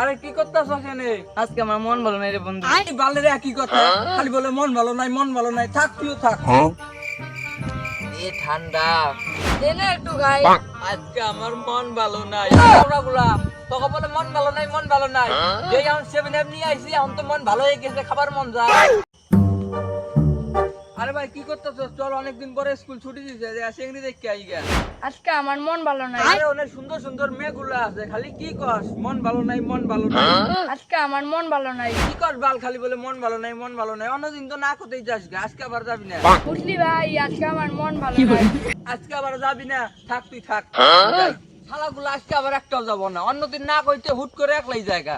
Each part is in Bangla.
আরে কি করতেছ এখানে? আজকে আমার মন ভালো নাই রে বন্ধু। এই বালের একই কথা। খালি বলে মন ভালো নাই মন ভালো নাই। থাক তুইও থাক। এ ঠান্ডা। দে না একটু গাই আজকে আমার মন ভালো নাই। ওরা গুলা তোকে বলে মন ভালো নাই মন ভালো নাই। যেই আমি সেভেন এম নিয়ে আইছি এখন তো মন ভালো হয়ে গেছে খাবার মন যায়। আরে ভাই কি করতেছ? চল অনেকদিন পরে স্কুল ছুটি দিছে যে চিংড়ি দেখতে আই গা আজকে আমার মন ভালো নাই। আরে অনেক সুন্দর সুন্দর মেয়েগুলো আছে খালি কি কস? মন ভালো নাই মন ভালো নাই। আজকে আমার মন ভালো নাই। কি কস বাল খালি বলে মন ভালো নাই মন ভালো নাই? অন্যদিন তো না কোথায় যাস গা আজকে আবার যাবি না? বুঝলি ভাই আজকে আমার মন ভালো নাই। আজকে আবার যাবি না? থাক তুই থাক। শালাগুলো আজকে আবার একটাও যাব না। অন্যদিন না কইতে হুট করে একলাই জায়গা।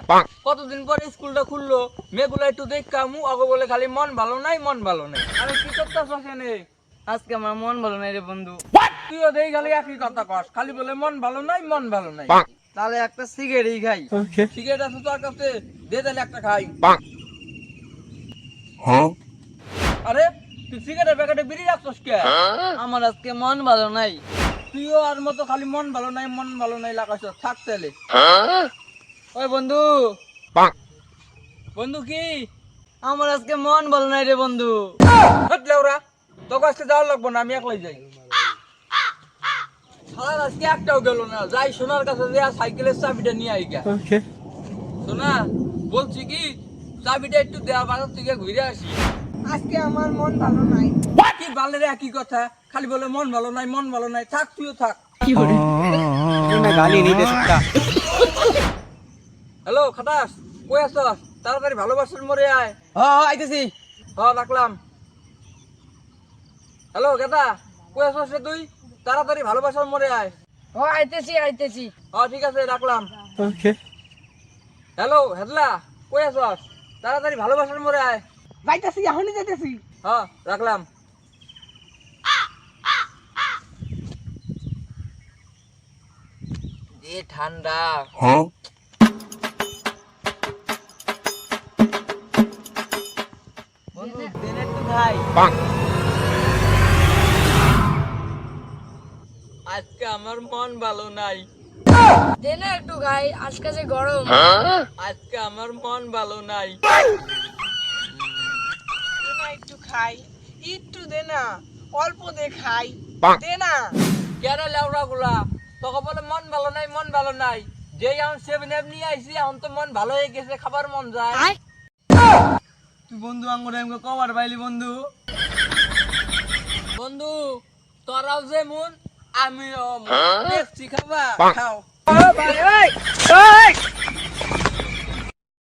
কতদিন পরে স্কুলটা খুললো? মেয়েগুলো একটু দেখ কামু আগে বলে খালি মন ভালো নাই মন ভালো নাই। আরে কি করতেছ আজকে আমার মন ভালো নাই রে বন্ধু। তুইও দেই খালি একই কথা কস। খালি বলে মন ভালো নাই মন ভালো নাই। তাহলে একটা সিগারেটই খাই। সিগারেট আছে তোর কাছে দে তাহলে একটা খাই। আরে তুই সিগারেটের প্যাকেটে বিড়ি রাখছস কে? আমার আজকে মন ভালো নাই। তুইও আর মতো খালি মন ভালো নাই মন ভালো নাই লাগাছ থাক তাহলে। ওই বন্ধু। বন্ধু কি? আমার আজকে মন ভালো নাই রে বন্ধু। হাটলে ওরা তোকে আজকে যাওয়ার লাগবো না আমি একলাই যাই। সারা আজকে একটাও গেল না। যাই সোনার কাছে যে সাইকেলের চাবিটা নিয়ে আই গা সোনা বলছি কি চাবিটা একটু দেওয়া বাজার থেকে ঘুরে আসি। আজকে আমার মন ভালো নাই। কি একই কথা খালি বলে মন ভালো নাই মন ভালো নাই থাক তুইও থাক। হ্যালো খাটাস কই আছ? তাড়াতাড়ি ভালোবাসার মরে আয়। হ্যাঁ আইতেছি। হ রাখলাম। হ্যালো গেদা কই আছিস রে তুই? তাড়াতাড়ি ভালোবাসার মরে আয়। ও আইতেছি আইতেছি। হ ঠিক আছে রাখলাম। হ্যালো হেদলা কই আছিস? তাড়াতাড়ি ভালোবাসার মরে আয়। যাইতেছি এখনই যাইতেছি। হ রাখলাম। এ ঠান্ডা। বন্ধু দেন একটু খাই। আজকে আমার মন ভালো নাই। দে না একটু খাই আজকে যে গরম। আজকে আমার মন ভালো নাই। একটু খাই একটু দে না অল্প দে খাই। দে না। কেরে লেওড়া গুলা তোকে বলে মন ভালো নাই মন ভালো নাই। যে এখন সেভেন এম নিয়ে আইসি এখন তো মন ভালো হয়ে গেছে খাবার মন যায়। তুই বন্ধু আঙ্গুর আমাকে কবার পাইলি বন্ধু। বন্ধু তোরাও যেমন আমিও দেখছি খাবার খাও। ও ভাই